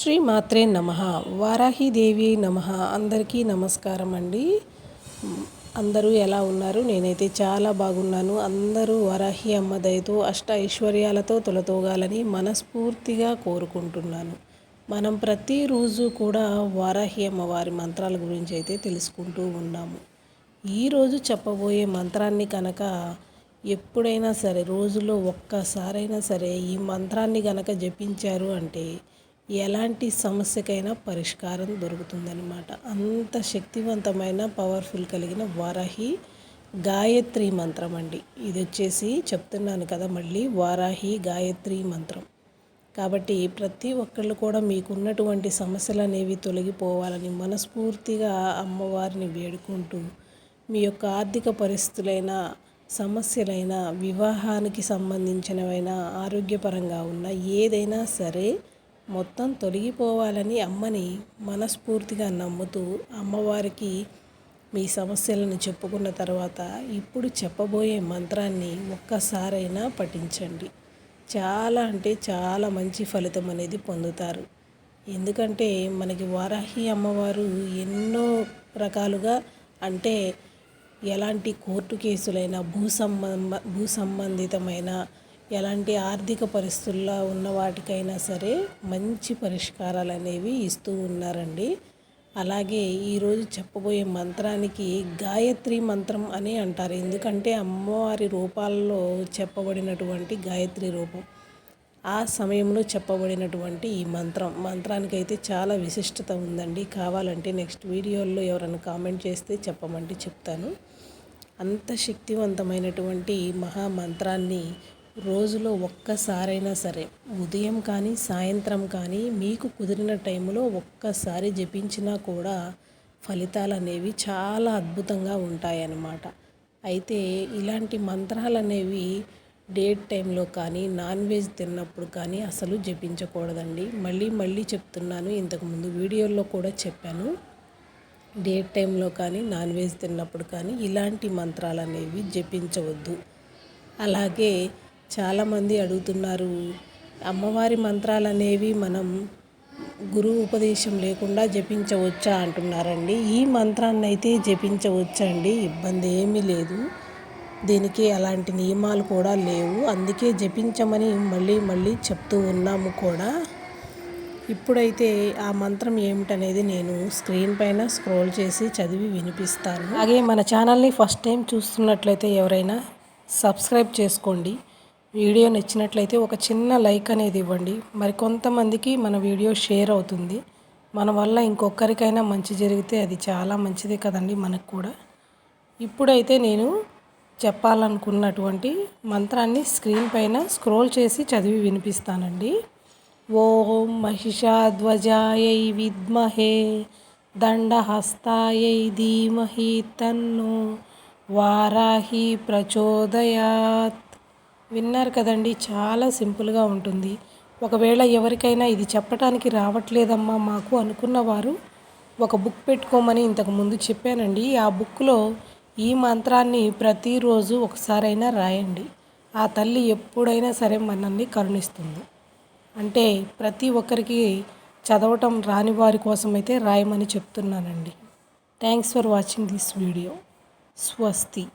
శ్రీ మాత్రే నమ. వారాహిదేవి నమ. అందరికీ నమస్కారం అండి. అందరూ ఎలా ఉన్నారు? నేనైతే చాలా బాగున్నాను. అందరూ వరాహి అమ్మ దయతో అష్ట ఐశ్వర్యాలతో తొలతోగాలని మనస్ఫూర్తిగా కోరుకుంటున్నాను. మనం ప్రతిరోజు కూడా వారాహి అమ్మవారి మంత్రాల గురించి అయితే తెలుసుకుంటూ ఉన్నాము. ఈరోజు చెప్పబోయే మంత్రాన్ని కనుక ఎప్పుడైనా సరే రోజులో ఒక్కసారైనా సరే ఈ మంత్రాన్ని కనుక జపించారు అంటే ఎలాంటి సమస్యకైనా పరిష్కారం దొరుకుతుందనమాట అంత శక్తివంతమైన పవర్ఫుల్ కలిగిన వారాహి గాయత్రి మంత్రం అండి. ఇది వచ్చేసి చెప్తున్నాను కదా మళ్ళీ వారాహి గాయత్రి మంత్రం. కాబట్టి ప్రతి ఒక్కళ్ళు కూడా మీకున్నటువంటి సమస్యలు అనేవి తొలగిపోవాలని మనస్ఫూర్తిగా అమ్మవారిని వేడుకుంటూ మీ యొక్క ఆర్థిక పరిస్థితులైన సమస్యలైన వివాహానికి సంబంధించినవైనా ఆరోగ్యపరంగా ఉన్న ఏదైనా సరే మొత్తం తొలగిపోవాలని అమ్మని మనస్ఫూర్తిగా నమ్ముతూ అమ్మవారికి మీ సమస్యలను చెప్పుకున్న తర్వాత ఇప్పుడు చెప్పబోయే మంత్రాన్ని ఒక్కసారైనా పఠించండి. చాలా అంటే చాలా మంచి ఫలితం అనేది పొందుతారు. ఎందుకంటే మనకి వారాహి అమ్మవారు ఎన్నో రకాలుగా అంటే ఎలాంటి కోర్టు కేసులైనా భూ సంబంధ భూ సంబంధితమైన ఎలాంటి ఆర్థిక పరిస్థితుల్లో ఉన్న వాటికైనా సరే మంచి పరిష్కారాలు అనేవి ఇస్తూ ఉన్నారండి. అలాగే ఈరోజు చెప్పబోయే మంత్రానికి గాయత్రి మంత్రం అని అంటారు. ఎందుకంటే అమ్మవారి రూపాల్లో చెప్పబడినటువంటి గాయత్రి రూపం ఆ సమయంలో చెప్పబడినటువంటి ఈ మంత్రం. మంత్రానికి అయితే చాలా విశిష్టత ఉందండి. కావాలంటే నెక్స్ట్ వీడియోల్లో ఎవరైనా కామెంట్ చేస్తే చెప్పమంటే చెప్తాను. అంత శక్తివంతమైనటువంటి మహామంత్రాన్ని రోజులో ఒక్కసారైనా సరే ఉదయం కానీ సాయంత్రం కానీ మీకు కుదిరిన టైంలో ఒక్కసారి జపించినా కూడా ఫలితాలు అనేవి చాలా అద్భుతంగా ఉంటాయన్నమాట. అయితే ఇలాంటి మంత్రాలు అనేవి డేట్ టైంలో కానీ నాన్ వెజ్ తిన్నప్పుడు కానీ అసలు జపించకూడదండి. మళ్ళీ మళ్ళీ చెప్తున్నాను ఇంతకుముందు వీడియోలో కూడా చెప్పాను. డేట్ టైంలో కానీ నాన్ వెజ్ తిన్నప్పుడు కానీ ఇలాంటి మంత్రాలు అనేవి జపించవద్దు. అలాగే చాలామంది అడుగుతున్నారు అమ్మవారి మంత్రాలు అనేవి మనం గురువు ఉపదేశం లేకుండా జపించవచ్చా అంటున్నారండి. ఈ మంత్రాన్ని అయితే జపించవచ్చండి ఇబ్బంది ఏమీ లేదు. దీనికి అలాంటి నియమాలు కూడా లేవు. అందుకే జపించమని మళ్ళీ మళ్ళీ చెప్తూ ఉన్నాము కూడా. ఇప్పుడైతే ఆ మంత్రం ఏమిటనేది నేను స్క్రీన్ పైన స్క్రోల్ చేసి చదివి వినిపిస్తాను. అలాగే మన ఛానల్ని ఫస్ట్ టైం చూస్తున్నట్లయితే ఎవరైనా సబ్స్క్రైబ్ చేసుకోండి. వీడియో నచ్చినట్లయితే ఒక చిన్న లైక్ అనేది ఇవ్వండి. మరి కొంతమందికి మన వీడియో షేర్ అవుతుంది. మన వల్ల ఇంకొకరికైనా మంచి జరిగితే అది చాలా మంచిదే కదండి మనకు కూడా. ఇప్పుడైతే నేను చెప్పాలనుకున్నటువంటి మంత్రాన్ని స్క్రీన్ పైన స్క్రోల్ చేసి చదివి వినిపిస్తానండి. ఓం మహిషాధ్వజాయై విద్మహే దండహస్తాయై ధీమహి తన్ను వారాహి ప్రచోదయాత్. విన్నారు కదండి. చాలా సింపుల్గా ఉంటుంది. ఒకవేళ ఎవరికైనా ఇది చెప్పడానికి రావట్లేదమ్మా మాకు అనుకున్న వారు ఒక బుక్ పెట్టుకోమని ఇంతకుముందు చెప్పానండి. ఆ బుక్లో ఈ మంత్రాన్ని ప్రతిరోజు ఒకసారైనా రాయండి. ఆ తల్లి ఎప్పుడైనా సరే మనల్ని కరుణిస్తుంది. అంటే ప్రతి ఒక్కరికి చదవటం రాని వారి కోసమైతే రాయమని చెప్తున్నానండి. Thanks for watching this video. స్వస్తి.